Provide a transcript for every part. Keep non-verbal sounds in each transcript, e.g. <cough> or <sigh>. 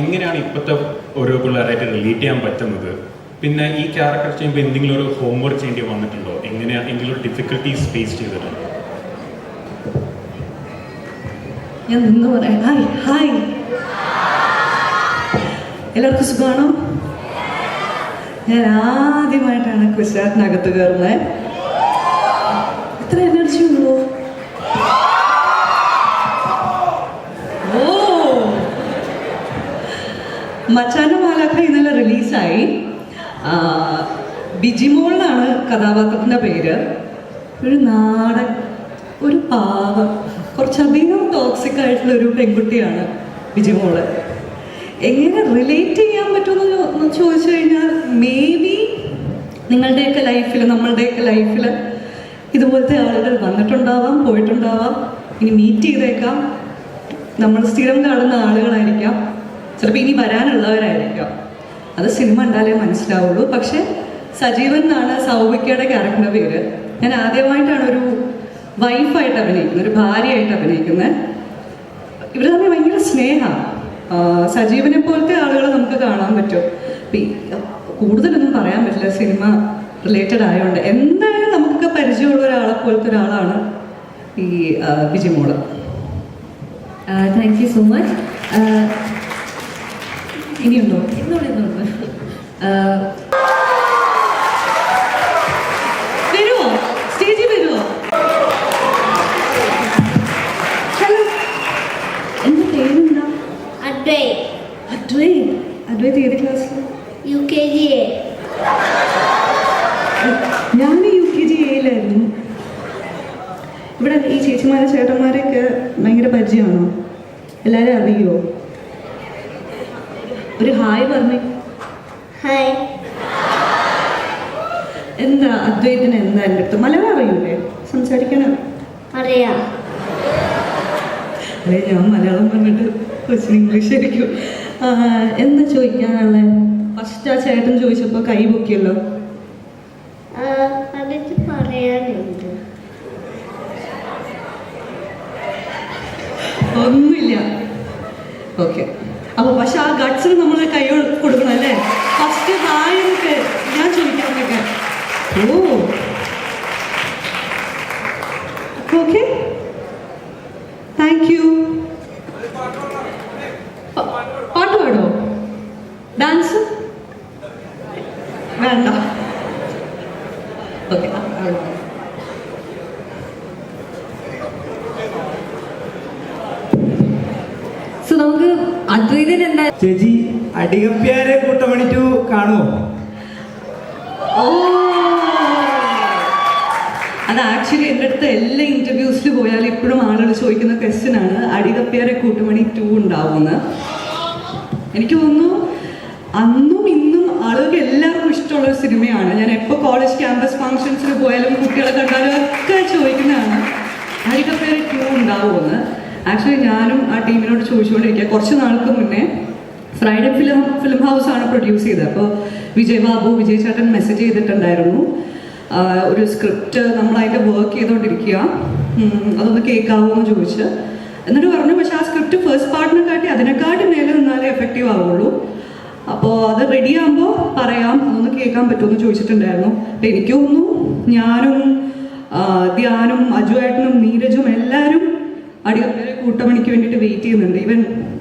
എങ്ങനെയാണ് ഇപ്പോഴത്തെ ഓരോ പിള്ളേരായിട്ട് റിലേറ്റ് ചെയ്യാൻ പറ്റുന്നത്? പിന്നെ ഈ ക്യാരക്ടർ ചെയ്യുമ്പോൾ എന്തെങ്കിലും ഒരു ഹോംവർക്ക് ചെയ്യേണ്ടി വന്നിട്ടുണ്ടോ? എങ്ങനെയാണ് എന്തെങ്കിലും ഡിഫിക്കൽട്ടീസ് ഫേസ് ചെയ്തിട്ടുണ്ടോ ഞാൻ ഹായ് ഹായ് എല്ലാവർക്കും സുഖമാണോ? ഞാൻ ആദ്യമായിട്ടാണ് കുശാറിനകത്ത് കയറുന്നത്. ഇത്ര എനർജി ഉള്ളൂ. മച്ചാന്റെ മാലാഖ ഇന്നലെ റിലീസായി. ബിജിമോൾ എന്നാണ് കഥാപാത്രത്തിന്റെ പേര്. ഒരു നാടൻ ഒരു പാവം കുറച്ചധികം ടോക്സിക് ആയിട്ടുള്ള ഒരു പെൺകുട്ടിയാണ് ബിജിമോൾ. എങ്ങനെ റിലേറ്റ് ചെയ്യാൻ പറ്റുമെന്ന് ചോദിച്ചു കഴിഞ്ഞാൽ മേ ബി നിങ്ങളുടെയൊക്കെ ലൈഫിൽ നമ്മളുടെയൊക്കെ ലൈഫിൽ ഇതുപോലത്തെ ആളുകൾ വന്നിട്ടുണ്ടാവാം പോയിട്ടുണ്ടാവാം ഇനി മീറ്റ് ചെയ്തേക്കാം നമ്മൾ സ്ഥിരം കാണുന്ന ആളുകളായിരിക്കാം. ചിലപ്പോൾ ഇനി വരാനുള്ളവരായിരിക്കാം. അത് സിനിമ ഉണ്ടാലേ മനസ്സിലാവുള്ളൂ. പക്ഷെ സജീവൻ എന്നാണ് സൗഭിക്കയുടെ ക്യാരക്ടറിന്റെ പേര്. ഞാൻ ആദ്യമായിട്ടാണ് ഒരു വൈഫായിട്ട് അഭിനയിക്കുന്നത് ഒരു ഭാര്യയായിട്ട് അഭിനയിക്കുന്നത്. ഇവർ തമ്മിൽ ഭയങ്കര സ്നേഹമാണ് സജീവനെ പോലത്തെ ആളുകളെ നമുക്ക് കാണാൻ പറ്റും. കൂടുതലൊന്നും പറയാൻ പറ്റില്ല. സിനിമ റിലേറ്റഡ് ആയതുകൊണ്ട് എന്തായാലും നമുക്കൊക്കെ പരിചയമുള്ള ഒരാളെ പോലത്തെ ഒരാളാണ് ഈ ആ, Bijimol. Thank you so much ഇനിയുണ്ടോ? എന്നോട് എന്നോട് വരുമോ സ്റ്റേജിൽ വരുമോ എന്റെ പേരെന്താ? അദ്വൈ അദ്വൈ അദ്വൈത് ഏത് ക്ലാസ്സിൽ യു കെ ജി എ. ഞാൻ യു കെ ജി എയിലായിരുന്നു. ഇവിടെ ഈ ചേച്ചിമാരെ ചേട്ടന്മാരെയൊക്കെ ഭയങ്കര പരിചയമാണോ? എല്ലാവരും അറിയോ ഹായ് പറഞ്ഞു. ഹായ്. എന്താ അദ്വൈതിന് എന്താ എന്റെ അടുത്ത്? മലയാളം അറിയൂലേ? സംസാരിക്കാൻ അറിയാം. അല്ലെ ഞാൻ മലയാളം പറഞ്ഞിട്ട് കൊച്ചിന് ഇംഗ്ലീഷ് ആയിരിക്കും. എന്താ ചോദിക്കാനുള്ളത്? ഫസ്റ്റ് ആ ചേട്ടൻ ചോദിച്ചപ്പോൾ കൈ പൊക്കിയല്ലോ ആ, അതെനിക്ക് പറയാനുണ്ട് ഒന്നുമില്ല ഓക്കെ ഗട്ട്സിന് നമ്മൾ കൊടുക്കണം അല്ലേ ഫസ്റ്റ് ഹായ് എന്നൊക്കെ ഞാൻ ചോദിക്കാനൊക്കെ ഓ ഓക്കെ താങ്ക് യു പാട്ട് പാടോ ഡാൻസ് വേണ്ട ഓക്കെ സോ നമുക്ക് അദ്വൈതൻ എന്താ ചേച്ചി അടികപ്പ്യാരെ കൂട്ടമണിറ്റു കാണുമോ? ഓ! അത് ആക്ച്വലി എന്റെ അടുത്ത് എല്ലാ ഇന്റർവ്യൂസിൽ പോയാൽ ഇപ്പോഴും ആളുകൾ ചോദിക്കുന്ന ക്വസ്റ്റ്യൻ ആണ് അടികപ്പിയാരെ കൂട്ടുമണി ടു ഉണ്ടാവുമെന്ന്. എനിക്ക് തോന്നുന്നു അന്നും ഇന്നും ആളുകൾക്ക് എല്ലാവർക്കും ഇഷ്ടമുള്ള ഒരു സിനിമയാണ്. ഞാൻ എപ്പോൾ കോളേജ് ക്യാമ്പസ് ഫംഗ്ഷൻസിന് പോയാലും കുട്ടികളെ കണ്ടാലും ഒക്കെ ചോദിക്കുന്നതാണ് അടികപ്പിയാരെ ടു ഉണ്ടാവുമെന്ന്. ആക്ച്വലി ഞാനും ആ ടീമിനോട് ചോദിച്ചുകൊണ്ടിരിക്കുക. കുറച്ച് നാൾക്ക് മുന്നേ ഫ്രൈഡേ ഫിലിം ഫിലിം ഹൗസ് ആണ് പ്രൊഡ്യൂസ് ചെയ്തത്. അപ്പോൾ വിജയ് ബാബു വിജയ് ചേട്ടൻ മെസ്സേജ് ചെയ്തിട്ടുണ്ടായിരുന്നു. ഒരു സ്ക്രിപ്റ്റ് നമ്മൾ അതിന്റെ വർക്ക് ചെയ്തുകൊണ്ടിരിക്കുക. അതൊന്ന് കേൾക്കാവോ എന്ന് ചോദിച്ച്. എന്നിട്ട് പറഞ്ഞു പക്ഷെ ആ സ്ക്രിപ്റ്റ് ഫസ്റ്റ് പാർട്ടിനെ കാട്ടി അതിനെക്കാട്ടി മേലെ നിന്നാലേ എഫക്റ്റീവ് ആവുള്ളൂ. അപ്പോൾ അത് റെഡി ആകുമ്പോൾ പറയാം. അതൊന്ന് കേൾക്കാൻ പറ്റുമെന്ന് ചോദിച്ചിട്ടുണ്ടായിരുന്നു. അപ്പം എനിക്ക് തോന്നുന്നു ഞാനും ധ്യാനും ധ്യാനും അജുവേട്ടനും നീരജും എല്ലാവരും അടിയപ്പേരെ കൂട്ടമണിക്ക് വേണ്ടിയിട്ട് വെയിറ്റ് ചെയ്യുന്നുണ്ട്. ഇവൻ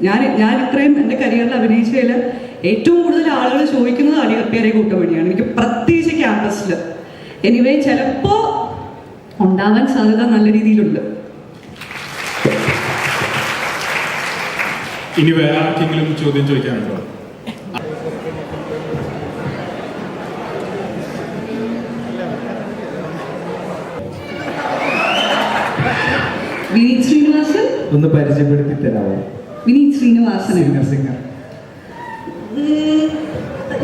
ഞാൻ ഞാൻ ഇത്രയും എന്റെ കരിയറിൽ അഭിനയിച്ചതിൽ ഏറ്റവും കൂടുതൽ ആളുകൾ ചോദിക്കുന്നത് അടിയപ്പേരെ കൂട്ടമണിയാണ്. എനിക്ക് പ്രത്യേകിച്ച് ക്യാമ്പസിൽ എനിവേ ചിലപ്പോൾ ഉണ്ടാവാൻ സാധ്യത നല്ല രീതിയിലുണ്ട്. ഇനി വേറെ ആർക്കെങ്കിലും ചോദ്യം ചോദിക്കാനുണ്ടോ? ഒന്ന് പരിചയപ്പെടുത്തി തരാമോ വിനീത് ശ്രീനിവാസൻ സിംഗർ സിംഗർ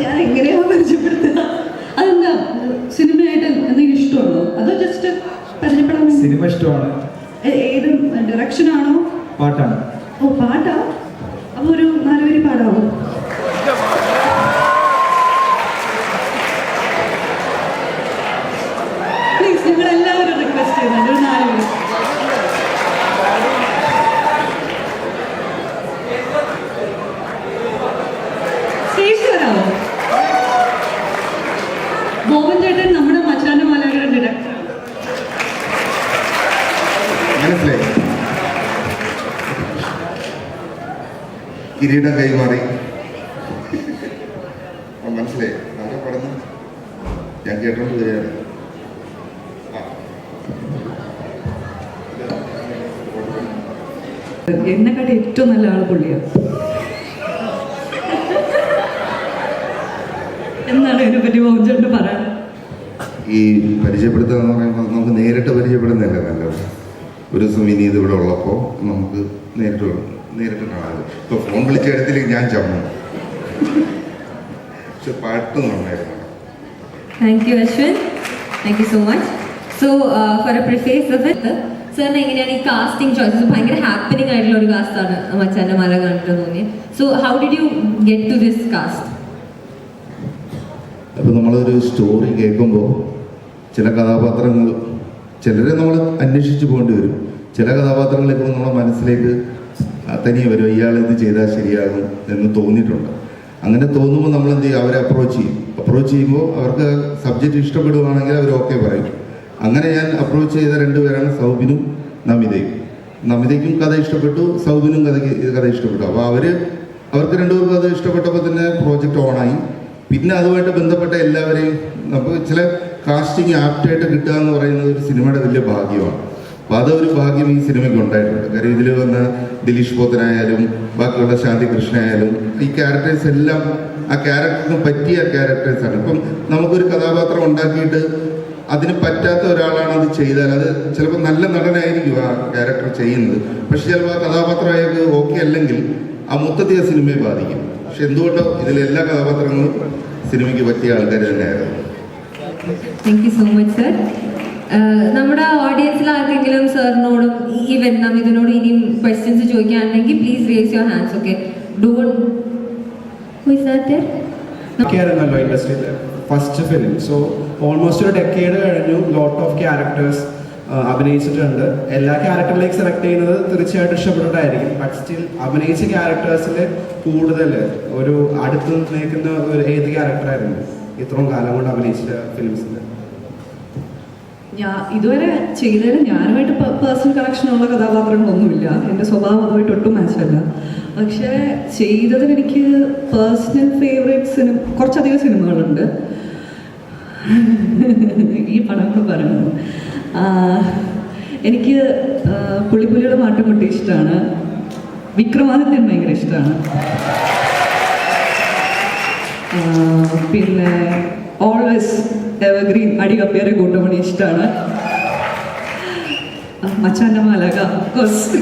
ഞാൻ എങ്ങനെയാ പരിചയപ്പെടുത്തുക? അതെന്താ? സിനിമയായിട്ട് എന്തെങ്കിലും ഇഷ്ടമുണ്ടോ? അതോ ജസ്റ്റ് പരിചയപ്പെടാൻ സിനിമ ഇഷ്ടമാണ്. ഏത് ഡയറക്ഷൻ ആണോ? പാട്ടാണ്. ഓ പാട്ടാ? അപ്പൊ ഒരു നാലുപേര് പാടാവോ? ബാബുവേട്ടൻ നമ്മുടെ മച്ചാന്റെ മലയാളം മനസ്സിലായി? കിരീടം കൈമാറി. മനസ്സിലായി. ആരാ പറഞ്ഞു ഞാൻ കേട്ടോണ്ട് വരികയാണ്. എന്നെക്കാട്ടി ഏറ്റവും നല്ല ആൾ പുള്ളിയാ. എന്നാണ് ഇതിനെപ്പറ്റി മോഹൻചോട്ട് പറയാൻ ഈ പരിചയപ്പെടുത്തുക എന്ന് പറയുമ്പോൾ നമുക്ക് നേരിട്ട് പരിചയപ്പെടുന്നില്ല നല്ലത് ഒരു ദിവസം വിനീത് ഇവിടെ ഉള്ളപ്പോൾ നമുക്ക് നേരിട്ട് നേരിട്ട് കാണാതെ ഇപ്പോൾ ഫോൺ വിളിച്ചെടുത്തില്ലെങ്കിൽ ഞാൻ ചമ്മു. പക്ഷെ പാട്ട് നന്നായിരുന്നു. Thank you Ashwin. Thank you so much so for a preface of it സാറിന് എങ്ങനെയാണ് ഈ കാസ്റ്റിംഗ് ചോയ്സസ് ഭയങ്കര ഹാപ്പനിങ് ആയിട്ടുള്ള ഒരു കാസ്റ്റ് ആണ് മച്ചാന്റെ മല കണ്ടിട്ട് തോന്നിയത് so how did you get to this cast അപ്പോൾ നമ്മളൊരു സ്റ്റോറി കേൾക്കുമ്പോൾ ചില കഥാപാത്രങ്ങൾ ചിലരെ നമ്മൾ അന്വേഷിച്ച് പോകേണ്ടി വരും. ചില കഥാപാത്രങ്ങളൊക്കെ നമ്മുടെ മനസ്സിലേക്ക് തനിയെ വരും. ഇയാൾ ഇത് ചെയ്താൽ ശരിയാകും എന്ന് തോന്നിയിട്ടുണ്ട്. അങ്ങനെ തോന്നുമ്പോൾ നമ്മൾ എന്ത് ചെയ്യും? അവരെ അപ്രോച്ച് ചെയ്യും. അപ്രോച്ച് ചെയ്യുമ്പോൾ അവർക്ക് സബ്ജക്റ്റ് ഇഷ്ടപ്പെടുവാണെങ്കിൽ അവർ ഓക്കെ പറയും. അങ്ങനെ ഞാൻ അപ്രോച്ച് ചെയ്ത രണ്ടുപേരാണ് സൗബിനും നമിതയും. നമിതയ്ക്കും കഥ ഇഷ്ടപ്പെട്ടു സൗബിനും കഥയ്ക്ക് കഥ ഇഷ്ടപ്പെട്ടു. അപ്പോൾ അവർ അവർക്ക് രണ്ടുപേർക്കും അത് ഇഷ്ടപ്പെട്ടപ്പോൾ തന്നെ പ്രോജക്റ്റ് ഓണായി പിന്നെ അതുമായിട്ട് ബന്ധപ്പെട്ട എല്ലാവരെയും നമുക്ക് ചില കാസ്റ്റിംഗ് ആപ്റ്റായിട്ട് കിട്ടുക എന്ന് പറയുന്നത് ഒരു സിനിമയുടെ വലിയ ഭാഗ്യമാണ്. അപ്പൊ അതൊരു ഭാഗ്യം ഈ സിനിമയ്ക്ക് ഉണ്ടായിട്ടുണ്ട്. കാര്യം ഇതിൽ വന്ന ദിലീഷ് പോത്തനായാലും ബാക്കിയുള്ള ശാന്തി കൃഷ്ണയായാലും ഈ ക്യാരക്ടേഴ്സ് എല്ലാം ആ ക്യാരക്ടറിന് പറ്റിയ ക്യാരക്ടേഴ്സാണ് ഇപ്പം നമുക്കൊരു കഥാപാത്രം ഉണ്ടാക്കിയിട്ട് അതിന് പറ്റാത്ത ഒരാളാണ് അത് ചെയ്താൽ അത് ചിലപ്പോൾ നല്ല നടനായിരിക്കും ആ ക്യാരക്ടർ ചെയ്യുന്നത്. പക്ഷെ ചിലപ്പോൾ ആ കഥാപാത്രം അയാൾക്ക് ഓക്കെ അല്ലെങ്കിൽ ആ മൊത്തത്തിൽ ആ സിനിമയെ ബാധിക്കും. പക്ഷെ എന്തുകൊണ്ടോ ഇതിലെല്ലാ കഥാപാത്രങ്ങളും സിനിമയ്ക്ക് പറ്റിയ ആൾക്കാർ തന്നെയായിരുന്നു. Thank you so much sir നമ്മുടെ ഓഡിയൻസിൽ ആർക്കെങ്കിലും സാറിനോടും ഈവൻ നമിതിനോട് ഇനിയും ക്വസ്റ്റ്യൻസ് ചോദിക്കുകയാണെങ്കിൽ please raise your hands okay done ആയിരുന്നല്ലോ ഇൻഡസ്ട്രിയിൽ ഫസ്റ്റ് ഫിലിം സോ ഓൾമോസ്റ്റ് ഒരു ഡെക്കേഡ് കഴിഞ്ഞു ലോട്ട് ഓഫ് ക്യാരക്ടേഴ്സ് അഭിനയിച്ചിട്ടുണ്ട്. എല്ലാ ക്യാരക്ടറിലേക്ക് സെലക്ട് ചെയ്യുന്നത് തീർച്ചയായിട്ടും ഇഷ്ടപ്പെട്ടിട്ടായിരിക്കും. ബട്ട് സ്റ്റിൽ അഭിനയിച്ച ക്യാരക്ടേഴ്സിൽ കൂടുതൽ ഒരു അടുത്ത് നിൽക്കുന്ന ഒരു ഏത് ക്യാരക്ടറായിരുന്നു ഇത്രയും കാലം കൊണ്ട് അഭിനയിച്ച ഫിലിംസിൽ ഞാൻ ഇതുവരെ ചെയ്തതിൽ ഞാനുമായിട്ട് പേഴ്സണൽ കണക്ഷനുള്ള കഥാപാത്രങ്ങളൊന്നുമില്ല. എന്റെ സ്വഭാവം അതുമായിട്ട് ഒട്ടും മാച്ചല്ല പക്ഷേ ചെയ്തതിൽ എനിക്ക് പേഴ്സണൽ ഫേവറേറ്റ് സിനിമ കുറച്ചധികം സിനിമകളുണ്ട്. ഈ പടങ്ങൾ പറയുന്നു. എനിക്ക് പുളിപ്പുലിയുടെ മാട്ടുമുട്ടി ഇഷ്ടമാണ് വിക്രമാദിത്യൻ ഭയങ്കര ഇഷ്ടമാണ് പിന്നെ ഓൾവേസ് എവർഗ്രീൻ അടികപ്പേരെ കൂട്ടുമണി ഇഷ്ടമാണ് മച്ചാന്റെ മാലക കോഴ്സ്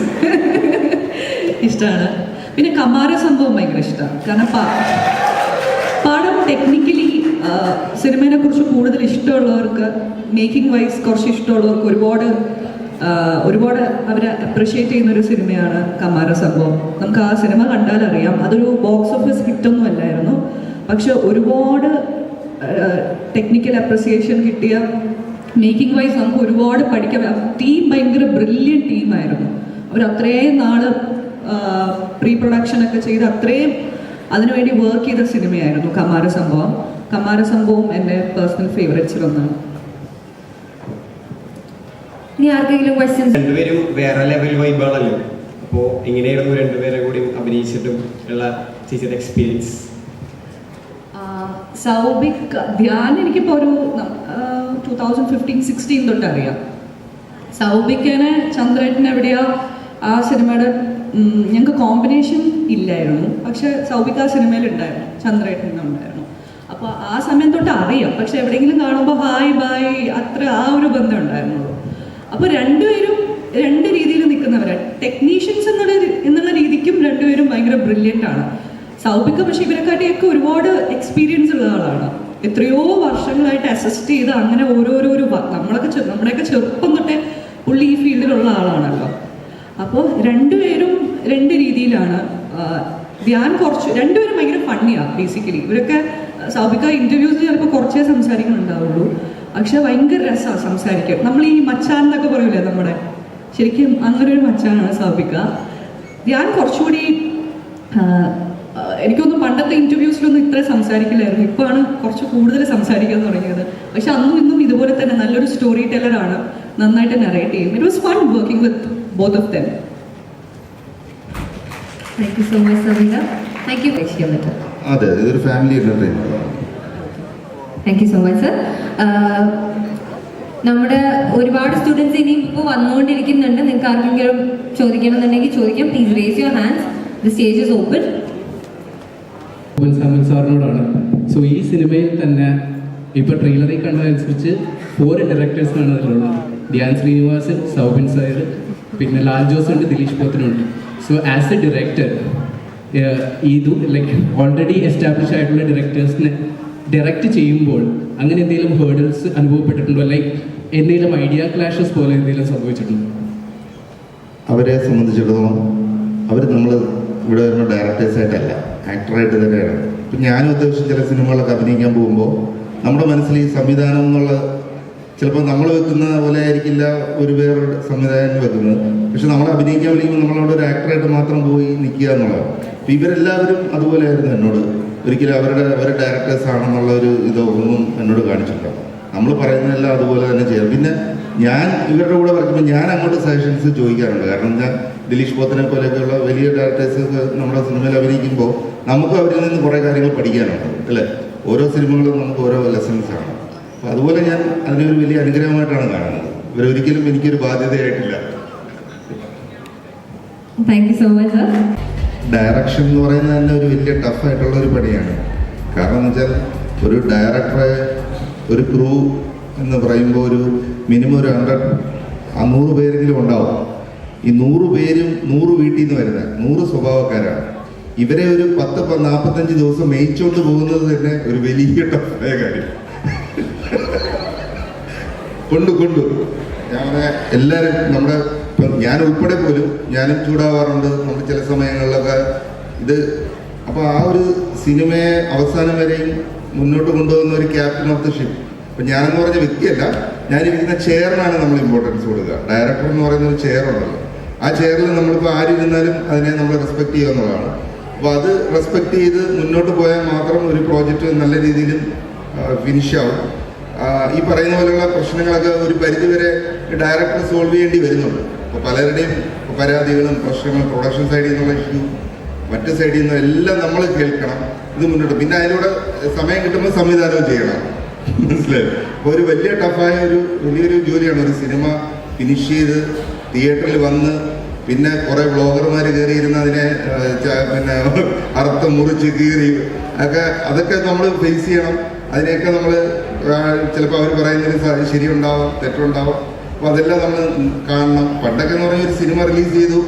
ഇഷ്ടമാണ് പിന്നെ കമാര സംഭവം ഭയങ്കര ഇഷ്ടമാണ് കാരണം പാ പാടം ടെക്നിക്കലി സിനിമയെ കുറിച്ച് കൂടുതൽ ഇഷ്ടമുള്ളവർക്ക് മേക്കിംഗ് വൈസ് കുറച്ച് ഇഷ്ടമുള്ളവർക്ക് ഒരുപാട് ഒരുപാട് അവരെ അപ്രിഷ്യേറ്റ് ചെയ്യുന്ന ഒരു സിനിമയാണ് കമാര സംഭവം. നമുക്ക് ആ സിനിമ കണ്ടാൽ അറിയാം അതൊരു ബോക്സ് ഓഫീസ് ഹിറ്റൊന്നും അല്ലായിരുന്നു. പക്ഷെ ഒരുപാട് ടെക്നിക്കൽ അപ്രിസിയേഷൻ കിട്ടിയ മേക്കിംഗ് വൈസ് നമുക്ക് ഒരുപാട് പഠിക്കാൻ ടീം ഭയങ്കര ബ്രില്യൻ ടീമായിരുന്നു അവർ അത്രയും നാൾ പ്രീ പ്രൊഡക്ഷൻ ഒക്കെ ചെയ്ത് അത്രയും അതിനുവേണ്ടി വർക്ക് ചെയ്ത സിനിമയായിരുന്നു കമാര സംഭവം. കമാര സംഭവം എന്റെ പേഴ്സണൽ ഫേവറേറ്റ്സിൽ ഒന്നാണ് ഇനി ആർക്കെങ്കിലും ക്വസ്റ്റ്യൻസ് രണ്ടുപേരും വേറെ ലെവൽ വൈബാണല്ലോ അപ്പോൾ എങ്ങനെയായിരുന്നു രണ്ടുപേരെ കൂടി അഭിനയിച്ചിട്ടും ഉള്ള ചേച്ചിയുടെ എക്സ്പീരിയൻസ് സൗബിക് ധ്യാൻ എനിക്കിപ്പോൾ ഒരു ടു തൗസൻഡ് ഫിഫ്റ്റീൻ സിക്സ്റ്റീൻ തൊട്ട് അറിയാം സൗബിക്കനെ ചന്ദ്രേട്ടൻ എവിടെയാ ആ സിനിമയുടെ ഞങ്ങൾക്ക് കോമ്പിനേഷൻ ഇല്ലായിരുന്നു. പക്ഷെ സൗബിക്ക് ആ സിനിമയിൽ ഉണ്ടായിരുന്നു ചന്ദ്രേട്ടൻ ഉണ്ടായിരുന്നു. അപ്പോൾ ആ സമയം തൊട്ട് അറിയാം. പക്ഷെ എവിടെയെങ്കിലും കാണുമ്പോൾ ഹായ് ബായ് അത്ര ആ ഒരു ബന്ധം ഉണ്ടായിരുന്നുള്ളൂ. അപ്പോൾ രണ്ടുപേരും രണ്ട് രീതിയിൽ നിൽക്കുന്നവരാണ് ടെക്നീഷ്യൻസ് എന്നുള്ള എന്നുള്ള രീതിക്കും രണ്ടുപേരും ഭയങ്കര ബ്രില്യന്റ് ആണ്. സൗബിക്ക് പക്ഷെ ഇവരെക്കാട്ടിയൊക്കെ ഒരുപാട് എക്സ്പീരിയൻസ് ഉള്ള ആളാണ്. എത്രയോ വർഷങ്ങളായിട്ട് അസിസ്റ്റ് ചെയ്ത് അങ്ങനെ ഓരോരോ നമ്മളൊക്കെ നമ്മുടെയൊക്കെ ചെറുപ്പം തൊട്ടേ പുള്ളി ഈ ഫീൽഡിലുള്ള ആളാണല്ലോ. അപ്പോൾ രണ്ടുപേരും രണ്ട് രീതിയിലാണ് ധ്യാൻ കുറച്ച് രണ്ടുപേരും ഭയങ്കര ഫണ്ണിയാണ് ബേസിക്കലി ഇവരൊക്കെ സൗബിക്ക ഇന്റർവ്യൂസ് ചിലപ്പോൾ കുറച്ചേ സംസാരിക്കുന്നുണ്ടാവുള്ളൂ. പക്ഷെ ഭയങ്കര രസമാണ് സംസാരിക്കാൻ. നമ്മൾ ഈ മച്ചാൻ എന്നൊക്കെ പറയൂലേ നമ്മുടെ? ശരിക്കും അങ്ങനെ ഒരു മച്ചാനാണ് സൗബിക്ക ധ്യാൻ കുറച്ചുകൂടി എനിക്കൊന്നും പണ്ടത്തെ ഇന്റർവ്യൂസിലൊന്നും ഇത്ര സംസാരിക്കില്ലായിരുന്നു. ഇപ്പോഴാണ് കുറച്ച് കൂടുതൽ സംസാരിക്കാൻ തുടങ്ങിയത്. പക്ഷെ അന്നും ഇന്നും ഇതുപോലെ തന്നെ നല്ലൊരു സ്റ്റോറി ടെല്ലറാണ് നന്നായിട്ട് നെറേറ്റ് ചെയ്യും it was fun working with both of them thank you so much Savitha thank you ചെയ്യാൻ പറ്റും അതെ ഇതൊരു family thank you so much sir നമ്മുടെ ഒരുപാട് സ്റ്റുഡൻസ് ഇനി ഇപ്പോൾ വന്നുകൊണ്ടിരിക്കുന്നുണ്ട്. നിങ്ങൾക്ക് ആർക്കെങ്കിലും ചോദിക്കണം എന്നുണ്ടെങ്കിൽ ചോദിക്കാം. Please raise your hands the stage is open Samuel സാറിനോടാണ്. സോ ഈ സിനിമയിൽ തന്നെ ഇപ്പൊ ട്രെയിലറിൽ കണ്ടതനുസരിച്ച് ഫോർ ഡയറക്ടേഴ്സാണ് അതിലുള്ളത്. ധ്യാൻ ശ്രീനിവാസൻ സൗബിൻ സായർ പിന്നെ ലാൽ ജോസ് ഉണ്ട് ദിലീഷ് പോത്തനുണ്ട് സോ ആസ് എ ഡയറക്ടർ ഇത് ലൈക്ക് ഓൾറെഡി എസ്റ്റാബ്ലിഷ് ആയിട്ടുള്ള ഡയറക്ടേഴ്സിനെ ഡയറക്റ്റ് ചെയ്യുമ്പോൾ അങ്ങനെ എന്തെങ്കിലും ഹേർഡിൽസ് അനുഭവപ്പെട്ടിട്ടുണ്ടോ? ലൈക്ക് എന്തെങ്കിലും ഐഡിയ ക്ലാഷസ് പോലെ എന്തെങ്കിലും സംഭവിച്ചിട്ടുണ്ടോ? അവരെ സംബന്ധിച്ചിടത്തോളം അവർ നമ്മൾ ഇവിടെ വരുന്ന ഡയറക്ടേഴ്സായിട്ടല്ല ആക്ടറായിട്ട് തന്നെയാണ്. ഇപ്പം ഞാനും അത്യാവശ്യം ചില സിനിമകളൊക്കെ അഭിനയിക്കാൻ പോകുമ്പോൾ നമ്മുടെ മനസ്സിൽ ഈ സംവിധാനം എന്നുള്ള ചിലപ്പോൾ നമ്മൾ വെക്കുന്ന പോലെ ആയിരിക്കില്ല ഒരു വേറൊരു സംവിധായകൻ വെക്കുന്നത്. പക്ഷെ നമ്മൾ അഭിനയിക്കാൻ വിളിക്കുമ്പോൾ നമ്മളവിടെ ഒരു ആക്ടറായിട്ട് മാത്രം പോയി നിൽക്കുക എന്നുള്ളതാണ്. അപ്പം ഇവരെല്ലാവരും അതുപോലെയായിരുന്നു എന്നോട്. ഒരിക്കലും അവരുടെ അവർ ഡയറക്ടേഴ്സ് ആണെന്നുള്ള ഒരു ഇതോ ഒന്നും എന്നോട് കാണിച്ചിട്ടില്ല. നമ്മൾ പറയുന്നതെല്ലാം അതുപോലെ തന്നെ ചെയ്യാം. പിന്നെ ഞാൻ ഇവരുടെ കൂടെ പറയുമ്പോൾ ഞാൻ അങ്ങോട്ട് സജഷൻസ് ചോദിക്കാറുണ്ട്. കാരണം ഞാൻ ദിലീഷ് പോത്തനെ പോലെയൊക്കെയുള്ള വലിയ ഡയറക്ടേഴ്സ് നമ്മുടെ സിനിമയിൽ അഭിനയിക്കുമ്പോൾ നമുക്ക് അവരിൽ നിന്ന് കുറേ കാര്യങ്ങൾ പഠിക്കാനുണ്ട് അല്ലേ? ഓരോ സിനിമകളും നമുക്ക് ഓരോ ലെസൺസ് ആണ്. അപ്പോൾ അതുപോലെ ഞാൻ അതിനൊരു വലിയ അനുഗ്രഹമായിട്ടാണ് കാണുന്നത്. ഇവരൊരിക്കലും എനിക്കൊരു ബാധ്യതയായിട്ടില്ല. Thank you so much direction എന്ന് പറയുന്നത് തന്നെ ഒരു വലിയ ടഫായിട്ടുള്ള ഒരു പണിയാണ്. കാരണം എന്ന് വെച്ചാൽ ഒരു ഡയറക്ടറെ ഒരു ക്രൂ എന്ന് പറയുമ്പോൾ ഒരു മിനിമം ഒരു ഹൺഡ്രഡ് നൂറ് പേരെങ്കിലും ഉണ്ടാവും. ഈ നൂറ് പേരും നൂറ് വീട്ടിൽ നിന്ന് വരുന്ന നൂറ് സ്വഭാവക്കാരാണ്. ഇവരെ ഒരു പത്ത് നാൽപ്പത്തഞ്ച് ദിവസം മേയിച്ചുകൊണ്ട് പോകുന്നത് തന്നെ ഒരു വലിയ ടഫായ കാര്യം. കൊണ്ടു കൊണ്ടു. ഞങ്ങളെ എല്ലാവരും നമ്മുടെ ഞാൻ ഉൾപ്പെടെ പോലും ഞാനും ചൂടാവാറുണ്ട്. നമ്മൾ ചില സമയങ്ങളിലൊക്കെ ഇത് അപ്പോൾ ആ ഒരു സിനിമയെ അവസാനം വരെയും മുന്നോട്ട് കൊണ്ടുപോകുന്ന ഒരു ക്യാപ്റ്റൻ ഓഫ് ദ ഷിപ്പ് അപ്പം ഞാനെന്ന് പറഞ്ഞ വ്യക്തിയല്ല. ഞാനിരിക്കുന്ന ചെയറിനാണ് നമ്മൾ ഇമ്പോർട്ടൻസ് കൊടുക്കുക. ഡയറക്ടർ എന്ന് പറയുന്ന ഒരു ചെയർ ഉണ്ടല്ലോ. ആ ചെയറിൽ നമ്മളിപ്പോൾ ആരിരുന്നാലും അതിനെ നമ്മൾ റെസ്പെക്ട് ചെയ്യുക എന്നുള്ളതാണ്. അപ്പോൾ അത് റെസ്പെക്ട് ചെയ്ത് മുന്നോട്ട് പോയാൽ മാത്രം ഒരു പ്രോജക്റ്റ് നല്ല രീതിയിലും ഫിനിഷ് ആവും. ഈ പറയുന്ന പോലെയുള്ള പ്രശ്നങ്ങളൊക്കെ ഒരു പരിധിവരെ ഡയറക്ടർ സോൾവ് ചെയ്യേണ്ടി വരുന്നുണ്ട്. അപ്പോൾ പലരുടെയും പരാതികളും പ്രശ്നങ്ങളും പ്രൊഡക്ഷൻ സൈഡിൽ നിന്നുള്ള ഇഷ്യൂ മറ്റു സൈഡിൽ നിന്നും എല്ലാം നമ്മൾ കേൾക്കണം. ഇത് മുന്നോട്ട്. പിന്നെ അതിലൂടെ സമയം കിട്ടുമ്പോൾ സംവിധാനവും ചെയ്യണം. മനസ്സിലായി. ഒരു വലിയ ടഫായ ഒരു വലിയൊരു ജോലിയാണ് ഒരു സിനിമ ഫിനിഷ് ചെയ്ത് തിയേറ്ററിൽ വന്ന് പിന്നെ കുറെ ബ്ലോഗർമാർ കയറിയിരുന്ന് അതിനെ പിന്നെ <laughs> അർത്ഥം മുറിച്ച് കീറി ഒക്കെ അതൊക്കെ നമ്മൾ ഫേസ് ചെയ്യണം. അതിനെയൊക്കെ നമ്മൾ ചിലപ്പോൾ അവർ പറയുന്നതിന് ശരിയുണ്ടാവാം തെറ്റുണ്ടാവാം. അപ്പോൾ അതെല്ലാം നമ്മൾ കാണണം. പണ്ടൊക്കെ എന്ന് പറഞ്ഞാൽ ഒരു സിനിമ റിലീസ് ചെയ്തു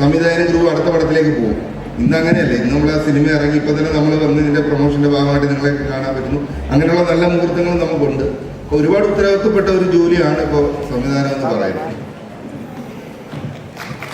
സംവിധായകൻ ഗ്രൂപ്പ് അടുത്ത പടത്തിലേക്ക് പോകും. ഇന്ന് അങ്ങനെയല്ല ഇന്ന് നമ്മൾ ആ സിനിമ ഇറങ്ങി ഇപ്പോൾ തന്നെ നമ്മൾ വന്ന് ഇതിന്റെ പ്രൊമോഷന്റെ ഭാഗമായിട്ട് നിങ്ങളെ കാണാൻ പറ്റുന്നു. അങ്ങനെയുള്ള നല്ല മുഹൂർത്തങ്ങളും നമുക്കുണ്ട്. ഒരുപാട് ഉത്തരവാദിത്തപ്പെട്ട ഒരു ജോലിയാണ് ഇപ്പോൾ സംവിധാനം എന്ന് പറയുന്നത്.